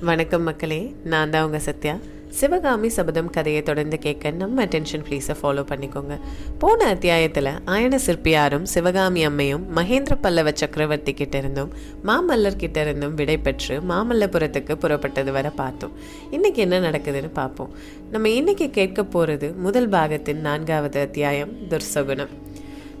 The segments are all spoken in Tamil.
வணக்கம் மக்களே நான் தான் உங்கள் சத்யா. சிவகாமி சபதம் கதையை தொடர்ந்து கேட்க நம்ம அட்டென்ஷன் ப்ளீஸை ஃபாலோ பண்ணிக்கோங்க. போன அத்தியாயத்தில் ஆயன சிற்பியாரும் சிவகாமி அம்மையும் மகேந்திர பல்லவ சக்கரவர்த்தி கிட்ட இருந்தும் மாமல்லர் கிட்ட இருந்தும் விடை பெற்று மாமல்லபுரத்துக்கு புறப்பட்டது வரை பார்த்தோம். இன்னைக்கு என்ன நடக்குதுன்னு பார்ப்போம். நம்ம இன்னைக்கு கேட்க போகிறது முதல் பாகத்தின் நான்காவது அத்தியாயம் துர்சகுணம்.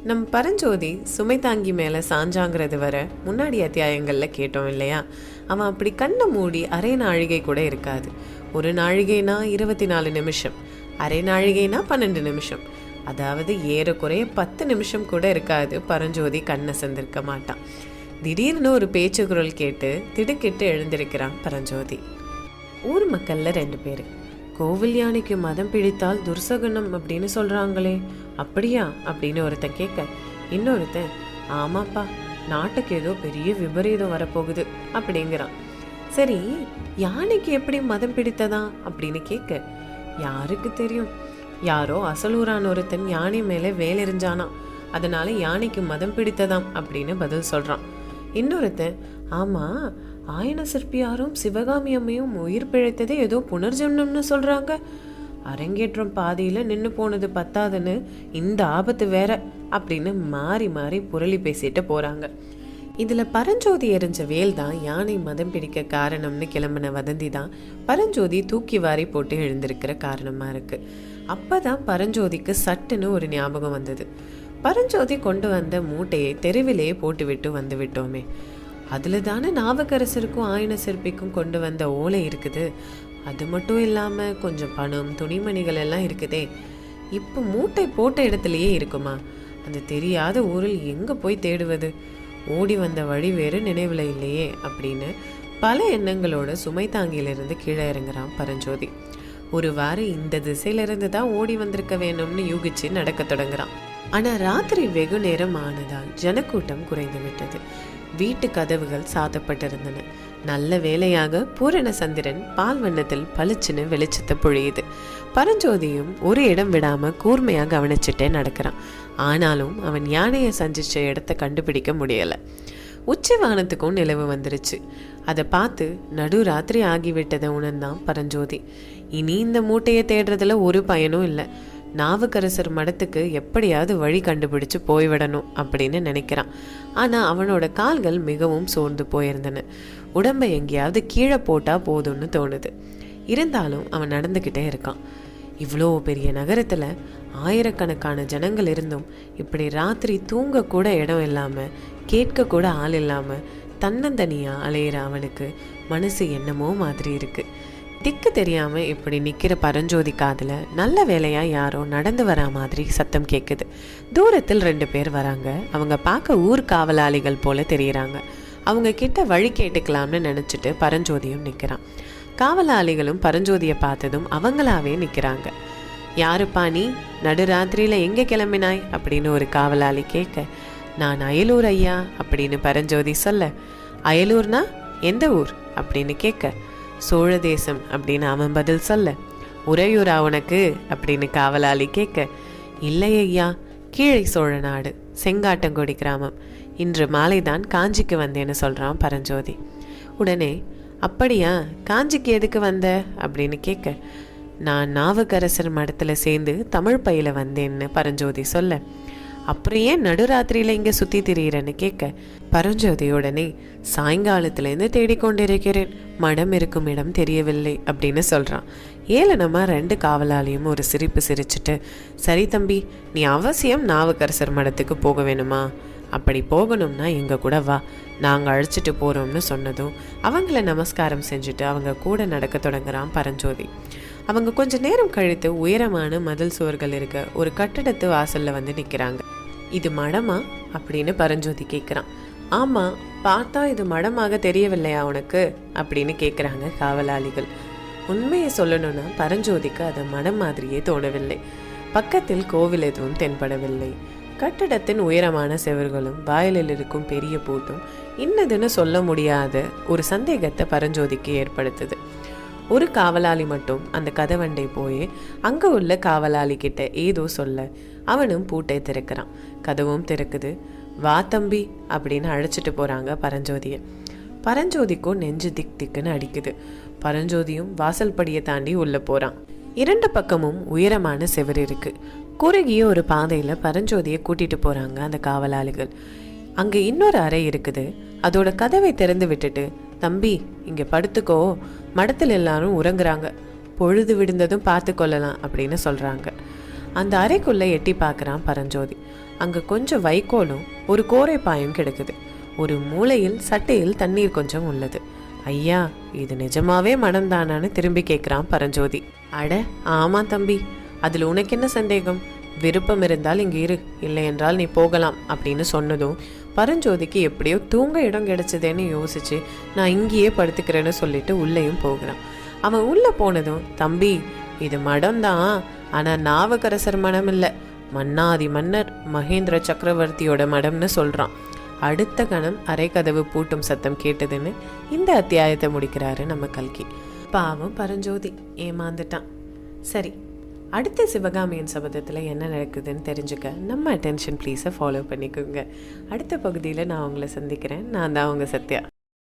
நம் பரஞ்சோதி சுமை தாங்கி மேலே சாஞ்சாங்கிறது வர முன்னாடி அத்தியாயங்களில் கேட்டோம் இல்லையா? அவன் அப்படி கண்ணை மூடி அரை நாழிகை கூட இருக்காது. ஒரு நாழிகைனா இருபத்தி நாலு நிமிஷம். அரை நாழிகைனா பன்னெண்டு நிமிஷம். அதாவது ஏறக்குறைய பத்து நிமிஷம் கூட இருக்காது பரஞ்சோதி கண்ணை சந்திருக்க மாட்டான். திடீர்னு ஒரு பேச்சு குரல் கேட்டு திடுக்கிட்டு எழுந்திருக்கிறான் பரஞ்சோதி. ஊர் மக்கள்ல ரெண்டு பேர். கோவில் யானைக்கு மதம் பிடித்தால் துர்சகுணம் அப்படின்னு சொல்றாங்களே. அப்படியா? அப்படின்னு ஒருத்தன் கேட்க இன்னொருத்தன் ஆமாப்பா நாட்டுக்கு ஏதோ பெரிய விபரீதம் வரப்போகுது அப்படிங்கிறான். சரி யானைக்கு எப்படி மதம் பிடித்ததா? அப்படின்னு கேட்க யாருக்கு தெரியும்? யாரோ அசலூரான் ஒருத்தன் யானை மேலே வேலெறிஞ்சானா? அதனால யானைக்கு மதம் பிடித்ததாம் அப்படின்னு பதில் சொல்றான். இன்னொருத்தன் ஆமா ஆயன சிற்பியாரும் சிவகாமி அம்மையும் உயிர் பிழைத்ததே ஏதோ புனர்ஜென்மம்னு சொல்றாங்க. அரங்கேற்றம் பாதியில் நின்று போனது பத்தாதுன்னு இந்த ஆபத்து வேற அப்படின்னு மாறி மாறி புரளி பேசிட்டு போறாங்க. இதில் பரஞ்சோதி எரிஞ்ச வேல் தான் யானை மதம் பிடிக்க காரணம்னு கிளம்பின வதந்தி தான் பரஞ்சோதி தூக்கி வாரி போட்டு எழுந்திருக்கிற காரணமாக இருக்கு. அப்பதான் பரஞ்சோதிக்கு சட்டுன்னு ஒரு ஞாபகம் வந்தது. பரஞ்சோதி கொண்டு வந்த மூட்டையை தெருவிலேயே போட்டுவிட்டு வந்து விட்டோமே. அதில் தானே நாவக்கரசருக்கும் ஆயன சிற்பிக்கும் கொண்டு வந்த ஓலை இருக்குது. அது மட்டும் இல்லாமல் கொஞ்சம் பணம் துணிமணிகள் எல்லாம் இருக்குதே. இப்போ மூட்டை போட்ட இடத்துலையே இருக்குமா? அந்த தெரியாத ஊரில் எங்கே போய் தேடுவது? ஓடி வந்த வழி வேறு நினைவில் இல்லையே அப்படின்னு பல எண்ணங்களோட சுமை தாங்கியிலிருந்து கீழே இறங்குறான் பரஞ்சோதி. ஒரு வாரம் இந்த திசையிலிருந்து தான் ஓடி வந்திருக்க வேணும்னு யூகிச்சு நடக்க தொடங்குறான். ஆனா ராத்திரி வெகு நேரம் ஆனதால் ஜனக்கூட்டம் குறைந்து விட்டது. வீட்டு கதவுகள் சாத்தப்பட்டிருந்தன. நல்ல வேலையாக பூரண சந்திரன் பால் வண்ணத்தில் பளிச்சுன்னு வெளிச்சத்தை பொழியுது. பரஞ்சோதியும் ஒரு இடம் விடாம கூர்மையா கவனிச்சுட்டே நடக்கிறான். ஆனாலும் அவன் யானையை சந்திச்ச இடத்த கண்டுபிடிக்க முடியல. உச்சி வானத்துக்கும் நிலவு வந்துருச்சு. அதை பார்த்து நடு ராத்திரி ஆகிவிட்டதை உணர்ந்தான் பரஞ்சோதி. இனி இந்த மூட்டையை தேடுறதுல ஒரு பயனும் இல்லை. நாவுக்கரசர் மடத்துக்கு எப்படியாவது வழி கண்டுபிடிச்சு போய்விடணும் அப்படின்னு நினைக்கிறான். ஆனால் அவனோட கால்கள் மிகவும் சோர்ந்து போயிருந்தன. உடம்பை எங்கேயாவது கீழே போட்டால் போதும்னு தோணுது. இருந்தாலும் அவன் நடந்துக்கிட்டே இருக்கான். இவ்வளோ பெரிய நகரத்தில் ஆயிரக்கணக்கான ஜனங்கள் இருந்தும் இப்படி ராத்திரி தூங்கக்கூட இடம் இல்லாமல் கேட்கக்கூட ஆள் இல்லாமல் தன்னந்தனியாக அலையிற அவனுக்கு மனசு என்னமோ மாதிரி இருக்குது திக்கு தெரியாம இப்படி நிக்கிற பரஞ்சோதி காதுல நல்ல வேலையா யாரோ நடந்து வரா மாதிரி சத்தம் கேக்குது. தூரத்தில் ரெண்டு பேர் வராங்க. அவங்க பார்க்க ஊர் காவலாளிகள் போல தெரியுறாங்க. அவங்க கிட்ட வழி கேட்டுக்கலாம்னு நினச்சிட்டு பரஞ்சோதியும் நிற்கிறான் காவலாளிகளும் பரஞ்சோதியை பார்த்ததும் அவங்களாவே நிக்கிறாங்க. யாருப்பா நீ? நடுராத்திரியில் எங்க கிளம்பினாய்? அப்படின்னு ஒரு காவலாளி கேட்க நான் அயலூர் ஐயா அப்படின்னு பரஞ்சோதி சொல்ல அயலூர்னா? எந்த ஊர்? அப்படின்னு கேட்க சோழ தேசம் அப்படின்னு அவன் பதில் சொல்ல உறையூரா உனக்கு அப்படின்னு காவலாளி கேட்க இல்லை ஐயா கீழே சோழ நாடு செங்காட்டங்குடி கிராமம். இன்று மாலைதான் காஞ்சிக்கு வந்தேன்னு சொல்றான் பரஞ்சோதி. உடனே அப்படியா காஞ்சிக்கு எதுக்கு வந்த? அப்படின்னு கேட்க நான் நாவுக்கரசர் மடத்துல சேர்ந்து தமிழ் பையில் வந்தேன்னு பரஞ்சோதி சொல்ல அப்புறம் ஏன் நடுராத்திரியில இங்க சுத்தி திரியிறேன்னு கேட்க பரஞ்சோதியுடனே சாயங்காலத்துலேருந்து சாயங்காலத்திலேருந்து தேடிக்கொண்டிருக்கிறேன். மடம் இருக்கும் இடம் தெரியவில்லை அப்படின்னு சொல்றான். ஏலனமா ரெண்டு காவலாளியும் ஒரு சிரிப்பு சிரிச்சிட்டு சரி தம்பி நீ அவசியம் நாவுக்கரசர் மடத்துக்கு போக வேணுமா? அப்படி போகணும்னா எங்க கூட வா. நாங்கள் அழைச்சிட்டு போறோம்னு சொன்னதும் அவங்கள நமஸ்காரம் செஞ்சுட்டு அவங்க கூட நடக்க தொடங்குறான் பரஞ்சோதி. அவங்க கொஞ்ச நேரம் கழித்து உயரமான மதில் சுவர்கள் இருக்க ஒரு கட்டடத்து வாசல்ல வந்து நிக்கிறாங்க. இது மடமா? அப்படின்னு பரஞ்சோதி கேட்குறான் ஆமாம் பார்த்தா இது மடமாக தெரியவில்லையா உனக்கு? அப்படின்னு கேட்குறாங்க காவலாளிகள். உண்மையை சொல்லணும்னா பரஞ்சோதிக்கு அது மடம் மாதிரியே தோணவில்லை. பக்கத்தில் கோவில் எதுவும் தென்படவில்லை. கட்டடத்தின் உயரமான செவர்களும் வாயிலில் இருக்கும் பெரிய பூட்டும் இன்னதுன்னு சொல்ல முடியாத ஒரு சந்தேகத்தை பரஞ்சோதிக்கு ஏற்படுத்துது. ஒரு காவலாளி மட்டும் அந்த கதவண்டை போய் அங்க உள்ள காவலாளி கிட்ட ஏதோ சொல்ல அவனும் பூட்டை திறக்கிறான். கதவும் திறக்குது. வா தம்பி அப்படின்னு அழைச்சிட்டு போறாங்க பரஞ்சோதியை. பரஞ்சோதிக்கும் நெஞ்சு திக் திக்குன்னு அடிக்குது. பரஞ்சோதியும் வாசல் படியை தாண்டி உள்ள போறான். இரண்டு பக்கமும் உயரமான செவர் இருக்கு. குறுகிய ஒரு பாதையில பரஞ்சோதியை கூட்டிட்டு போறாங்க அந்த காவலாளிகள். அங்க இன்னொரு அறை இருக்குது. அதோட கதவை திறந்து விட்டுட்டு தம்பி இங்க படுத்துக்கோ. மடத்தில் எல்லாரும் உறங்குறாங்க. பொழுது விடுந்ததும் பார்த்து கொள்ளலாம் அப்படின்னு சொல்றாங்க. அந்த அறைக்குள்ளே எட்டி பார்க்குறான் பரஞ்சோதி. அங்கே கொஞ்சம் வைக்கோலும் ஒரு கோரைப்பாயும் கிடக்குது. ஒரு மூலையில் சட்டையில் தண்ணீர் கொஞ்சம் உள்ளது. ஐயா இது நிஜமாவே மனம்தானான்னு திரும்பி கேட்குறான் பரஞ்சோதி. அட ஆமாம் தம்பி அதில் உனக்கு என்ன சந்தேகம்? விருப்பம் இருந்தால் இங்கே இரு இல்லை என்றால் நீ போகலாம் அப்படின்னு சொன்னதும் பரஞ்சோதிக்கு எப்படியோ தூங்க இடம் கிடைச்சதேன்னு யோசிச்சு நான் இங்கேயே படுத்துக்கிறேன்னு சொல்லிட்டு உள்ளேயும் போகிறான். அவன் உள்ளே போனதும் தம்பி இது மடம்தான் ஆனால் நாவக்கரசர் மடம் இல்லை. மன்னாதி மன்னர் மகேந்திர சக்கரவர்த்தியோட மடம்னு சொல்கிறான் அடுத்த கணம் அரைக்கதவு பூட்டும் சத்தம் கேட்டதுன்னு இந்த அத்தியாயத்தை முடிக்கிறாரு நம்ம கல்கி. பாவம் பரஞ்சோதி ஏமாந்துட்டான். சரி அடுத்த சிவகாமியின் சபதத்தில் என்ன நடக்குதுன்னு தெரிஞ்சுக்க நம்ம அட்டென்ஷன் ப்ளீஸை ஃபாலோ பண்ணிக்கோங்க. அடுத்த பகுதியில் நான் உங்களை சந்திக்கிறேன். நான் தான் உங்கள் சத்யா.